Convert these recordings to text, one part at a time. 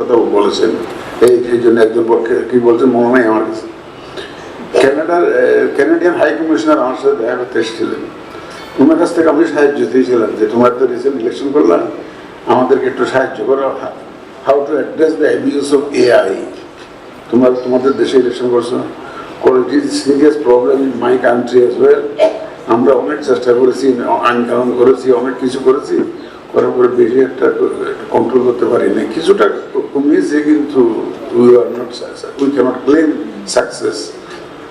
কথা বলেছেন। এই এই জন্য একজন পক্ষে কি বলছেন, মনে নাই আমার কাছে। ক্যানাডার ক্যানাডিয়ান হাই কমিশনার আমার সাথে দেখা করতে এসেছিলেন। তোমার কাছ থেকে আমি সাহায্য চেয়েছিলাম যে, তোমার তো রিসেন্ট ইলেকশন করলাম আমাদেরকে একটু সাহায্য করো। How to address the abuse of AI তোমার তোমাদের দেশে ইলেকশন করছ। It is serious problem in my country as well আমরা অনেক চেষ্টা করেছি, আইন কানুন করেছি, অনেক কিছু করেছি। পরে বেশি একটা কন্ট্রোল করতে পারি না কিছুটা কমিয়েছে কিন্তু we are not we cannot claim success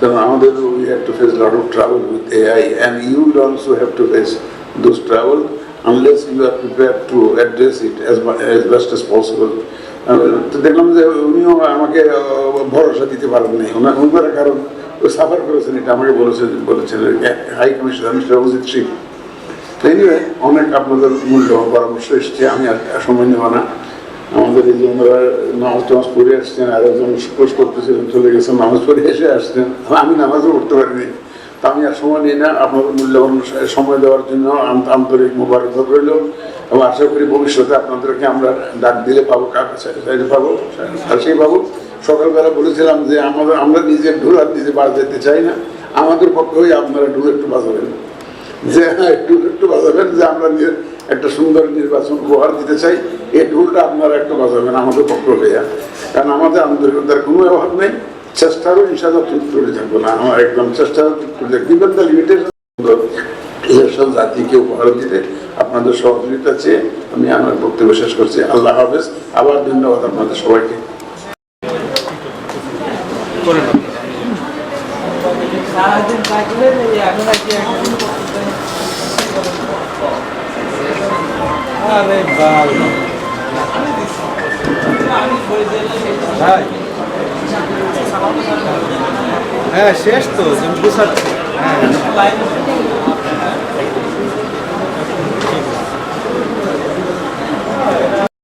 কারণ আমাদের we have to face lot of trouble with AI and you will also have to face those trouble are prepared to address it as, mu- as best as possible. Ah, তো দেখলাম যে উনিও আমাকে ভরসা দিতে পারেন নাই। ওনার কারণ সাফার করেছেন এটা আমাকে বলেছেন বলেছেন। High commissioner mister Ajit Singh. Anyway অনেক আপনাদের মূল্যবান পরামর্শ এসছে, আমি আর সময় নেব না। আমাদের এই নামাজ টামাজ পড়ে আসছেন, আর একজন কোর্স করতেছিলেন চলে গেছেন, নামাজ পড়ে এসে আসছেন। আমি নামাজও পড়তে পারিনি। তা আমি আর সময় নিই না, আপনাদের মূল্যবান সময় দেওয়ার জন্য আন্ত- আন্তরিক মোবারকবাদ রইল। এবং আশা করি ভবিষ্যতে আপনাদেরকে আমরা ডাক দিলে পাবো কাছে পাবো কাছেই পাবো। সকালবেলা বলেছিলাম যে আমাদের আমরা নিজের ঢোল আর নিজে বাড়া যেতে চাই না। আমাদের পক্ষেই আপনারা ঢোল একটু বাজাবেন। যে হ্যাঁ একটু একটু বাজাবেন, যে আমরা একটা সুন্দর নির্বাচন উপহার দিতে চাই, এই ঢোলটা আপনারা একটু বাজাবেন, আমাদের পক্ষ হইয়া কারণ আমাদের আন্তরিকতার কোনো অভাব নেই, চেষ্টারও ইনশাল্লাহ করে থাকব না। আমার একদম চুপ করে থাকব। গিভেন দ্য লিমিটেশন জাতিকে উপহার দিতে আপনাদের সহযোগিতা চেয়ে আমি আমার বক্তব্য শেষ করছি। আল্লাহ হাফেজ, আবার ধন্যবাদ আপনাদের সবাইকে। সারাদিন থাকলে এখন আর কি আরে বাল ভাই হ্যাঁ শেষ তো গুছাচ্ছি হ্যাঁ